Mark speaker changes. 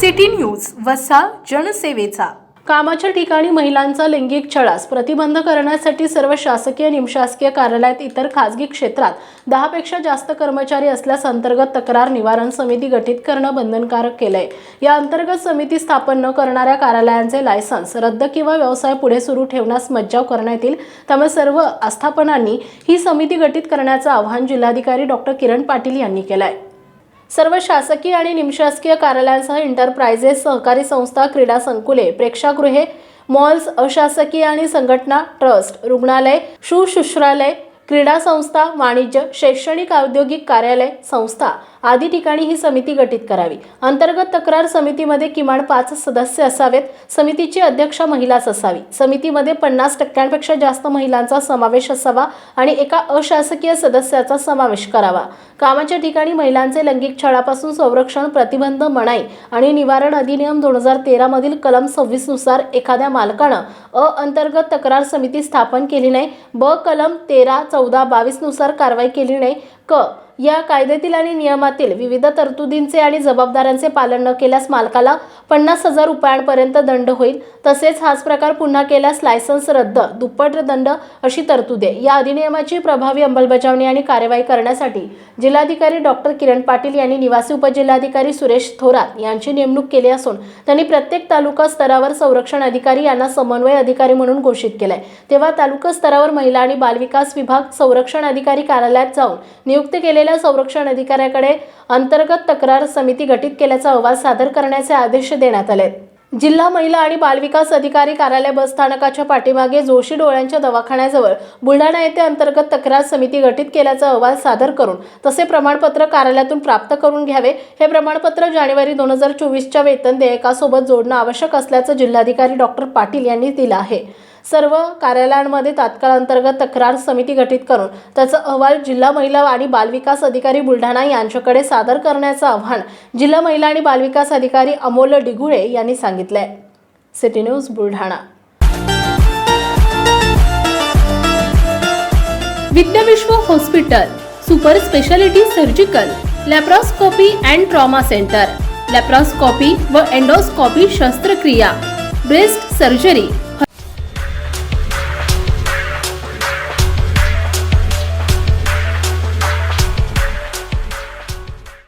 Speaker 1: City news वसा जनसेवेचा.
Speaker 2: कामाच्या ठिकाणी महिलांचा लैंगिक छळास प्रतिबंध करण्यासाठी सर्व शासकीय निमशासकीय कार्यालयात इतर खासगी क्षेत्रात दहापेक्षा जास्त कर्मचारी असल्यास अंतर्गत तक्रार निवारण समिती गठीत करणं बंधनकारक केलंय. या अंतर्गत समिती स्थापन न करणाऱ्या कार्यालयांचे लायसन्स रद्द किंवा व्यवसाय पुढे सुरू ठेवण्यास मज्जाव करण्यात येईल. त्यामुळे सर्व आस्थापनांनी ही समिती गठीत करण्याचं आवाहन जिल्हाधिकारी डॉक्टर किरण पाटील यांनी केलं आहे सर्व शासकीय आणि निमशासकीय कार्यालयांसह एंटरप्राइजेस सहकारी संस्था क्रीडा संकुले प्रेक्षागृहे मॉल्स अशासकीय आणि संघटना ट्रस्ट रुग्णालय सुशुश्रालय क्रीडा संस्था वाणिज्य शैक्षणिक औद्योगिक कार्यालय संस्था आदी ठिकाणी ही समिती गठीत करावी. अंतर्गत तक्रार समितीमध्ये किमान पाच सदस्य असावेत. समितीची अध्यक्ष महिलाच असावी. समितीमध्ये पन्नास टक्क्यांपेक्षा जास्त महिलांचा समावेश असावा आणि एका अशासकीय सदस्याचा समावेश करावा. कामाच्या ठिकाणी महिलांचे लैंगिक छळापासून संरक्षण प्रतिबंध मनाई आणि निवारण अधिनियम दोन हजार तेरामधील कलम सव्वीसनुसार एखाद्या मालकानं अ अंतर्गत तक्रार समिती स्थापन केली नाही ब कलम तेरा चौदा बावीसनुसार कारवाई केली नाही. क. या कायद्यातील आणि नियमातील विविध तरतुदींचे आणि जबाबदाऱ्यांचे पालन न केल्यास मालकाला पन्नास हजार रुपयांपर्यंत दंड होईल. तसेच हाच प्रकार पुन्हा केल्यास लायसन्स रद्द दुप्पट दंड अशी तरतूद आहे. या अधिनियमाची प्रभावी अंमलबजावणी आणि कार्यवाही करण्यासाठी जिल्हाधिकारी डॉक्टर किरण पाटील यांनी निवासी उपजिल्हाधिकारी सुरेश थोरात यांची नेमणूक केली असून त्यांनी प्रत्येक तालुका स्तरावर संरक्षण अधिकारी यांना समन्वय अधिकारी म्हणून घोषित केलंय. तेव्हा तालुका स्तरावर महिला आणि बालविकास विभाग संरक्षण अधिकारी कार्यालयात जाऊन नियुक्त केलेल्या संरक्षण अधिकाऱ्याकडे अंतर्गत तक्रार समिती गठीत केल्याचा अहवाल सादर करण्याचे आदेश देण्यात आले. जिल्हा महिला आणि बालविकास अधिकारी कार्यालय बस स्थानकाच्या पाठीमागे जोशी डोळ्यांच्या दवाखान्याजवळ बुलढाणा येथे अंतर्गत तक्रार समिती गठीत केल्याचा अहवाल सादर करून तसे प्रमाणपत्र कार्यालयातून प्राप्त करून घ्यावे हे प्रमाणपत्र जानेवारी दोन हजार चोवीसच्या वेतन देयकासोबत जोडणं आवश्यक असल्याचं जिल्हाधिकारी डॉक्टर पाटील यांनी दिलं आहे. सर्व कार्यालयांमध्ये तात्काळ अंतर्गत तक्रार समिती गठीत करून त्याचा अहवाल जिल्हा महिला आणि बालविकास अधिकारी बुलढाणा यांच्याकडे सादर करण्याचं आव्हान जिल्हा महिला आणि बालविकास अधिकारी अमोल डिगुळे यांनी सांगितलंय. City news Buldhana.
Speaker 3: Vidyavishwa hospital super speciality surgical laparoscopy and trauma centre laparoscopy व एंडोस्कोपी शस्त्रक्रिया ब्रेस्ट सर्जरी